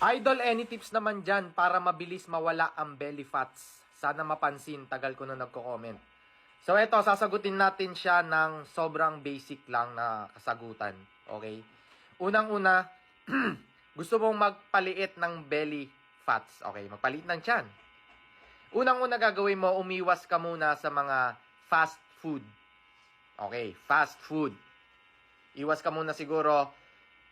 Idol, any tips naman dyan para mabilis mawala ang belly fats? Sana mapansin, tagal ko na nagko-comment. So eto, sasagutin natin siya ng sobrang basic lang na kasagutan. Okay? Unang-una, gusto mong magpaliit ng belly fats. Okay, magpaliit ng tiyan. Unang-una gagawin mo, umiwas ka muna sa mga fast food. Okay, fast food. Iwas ka muna siguro,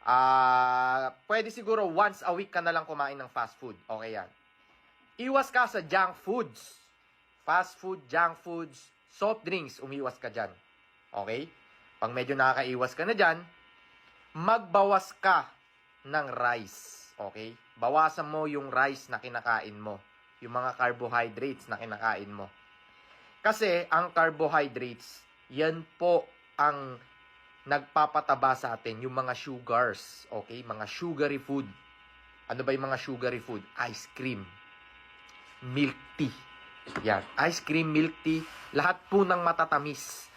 ah, pwede siguro once a week ka na lang kumain ng fast food. Okay yan. Iwas ka sa junk foods. Fast food, junk foods, soft drinks, umiwas ka dyan. Okay? Pag medyo nakakaiwas ka na dyan, magbawas ka ng rice. Okay? Bawasan mo yung rice na kinakain mo. Yung mga carbohydrates na kinakain mo. Kasi ang carbohydrates, yan po ang nagpapataba sa atin, yung mga sugars. Okay? Mga sugary food. Ano ba yung mga sugary food? Ice cream. Milk tea. Yan. Ice cream, milk tea, lahat po ng matatamis.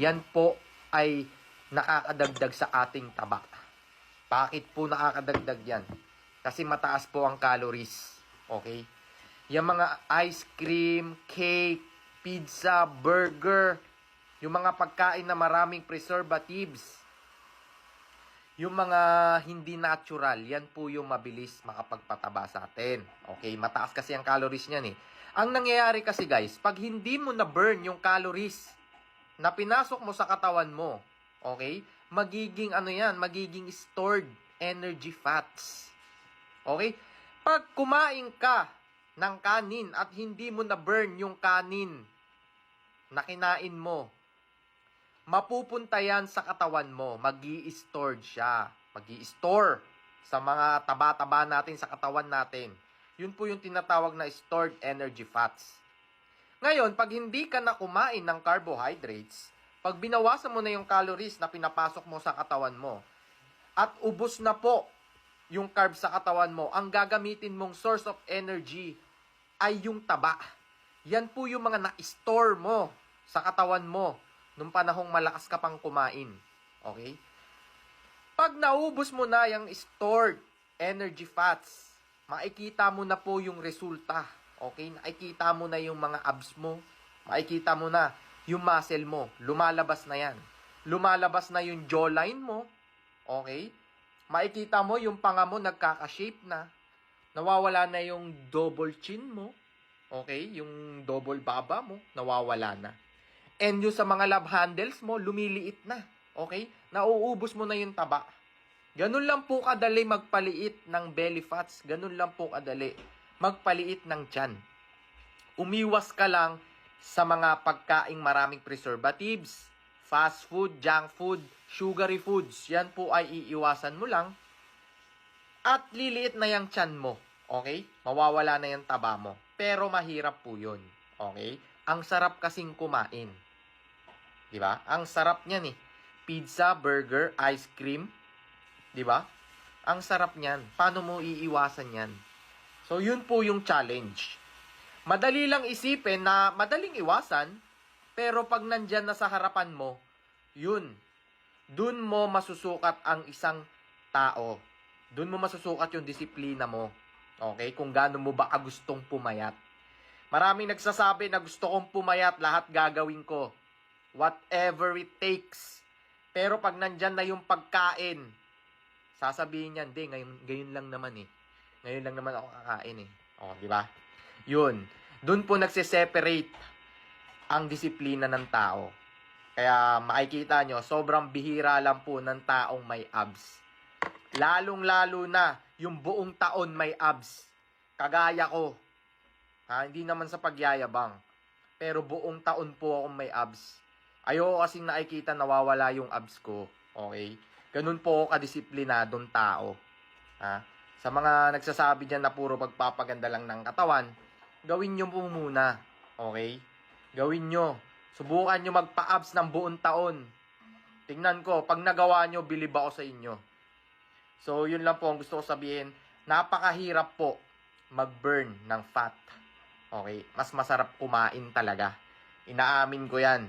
Yan po ay nakakadagdag sa ating taba. Bakit po nakakadagdag yan? Kasi mataas po ang calories. Okay? Yung mga ice cream, cake, pizza, burger, yung mga pagkain na maraming preservatives, yung mga hindi natural, yan po yung mabilis makapagpataba sa atin. Okay, mataas kasi ang calories niyan eh. Ang nangyayari kasi guys, pag hindi mo na-burn yung calories na pinasok mo sa katawan mo, okay, magiging ano yan, magiging stored energy fats. Okay? Pag kumain ka ng kanin at hindi mo na-burn yung kanin na kinain mo, mapupunta yan sa katawan mo. mag stored siya. mag store sa mga taba-taba natin sa katawan natin. Yun po yung tinatawag na stored energy fats. Ngayon, pag hindi ka na kumain ng carbohydrates, pag binawasan mo na yung calories na pinapasok mo sa katawan mo, at ubos na po yung carbs sa katawan mo, ang gagamitin mong source of energy ay yung taba. Yan po yung mga na-store mo sa katawan mo nung panahong malakas ka pang kumain. Okay? Pag naubos mo na yung stored energy fats, makikita mo na po yung resulta. Okay? Nakikita mo na yung mga abs mo. Makikita mo na yung muscle mo. Lumalabas na yan. Lumalabas na yung jawline mo. Okay? Makikita mo yung panga mo nagkaka-shape na. Nawawala na yung double chin mo. Okay? Yung double baba mo, nawawala na. And yung sa mga love handles mo, lumiliit na. Okay? Nauubos mo na yung taba. Ganun lang po kadali magpaliit ng belly fats. Ganun lang po kadali magpaliit ng tiyan. Umiwas ka lang sa mga pagkaing maraming preservatives, fast food, junk food, sugary foods. Yan po ay iiwasan mo lang. At liliit na yung tiyan mo. Okay? Mawawala na yung taba mo. Pero mahirap po yun. Okay? Ang sarap kasing kumain. Di ba? Ang sarap niyan eh. Pizza, burger, ice cream. Di ba? Ang sarap niyan. Paano mo iiwasan yan? So, yun po yung challenge. Madali lang isipin na madaling iwasan, pero pag nandyan na sa harapan mo, yun, dun mo masusukat ang isang tao. Dun mo masusukat yung disiplina mo. Okay? Kung gaano mo ba gustong pumayat. Maraming nagsasabi na gusto kong pumayat, lahat gagawin ko. Whatever it takes. Pero pag nandyan na yung pagkain, sasabihin niyan, di, ngayon, ngayon lang naman eh. Ngayon lang naman ako kakain eh. O, di ba? Yun. Doon po nagse-separate ang disiplina ng tao. Kaya makikita nyo, sobrang bihira lang po ng taong may abs. Lalong-lalo na yung buong taon may abs. Kagaya ko. Ha, hindi naman sa pagyayabang. Pero buong taon po akong may abs. Ayoko kasing nakikita nawawala yung abs ko. Okay? Ganun po ako kadisiplinadong tao. Ha? Sa mga nagsasabi dyan na puro pagpapaganda lang ng katawan, gawin nyo po muna. Okay? Gawin nyo. Subukan nyo magpa-abs ng buong taon. Tingnan ko, pag nagawa nyo, bilib ako sa inyo. So, yun lang po ang gusto ko sabihin. Napakahirap po mag-burn ng fat. Okay? Mas masarap kumain talaga. Inaamin ko yan.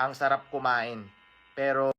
Ang sarap kumain. Pero,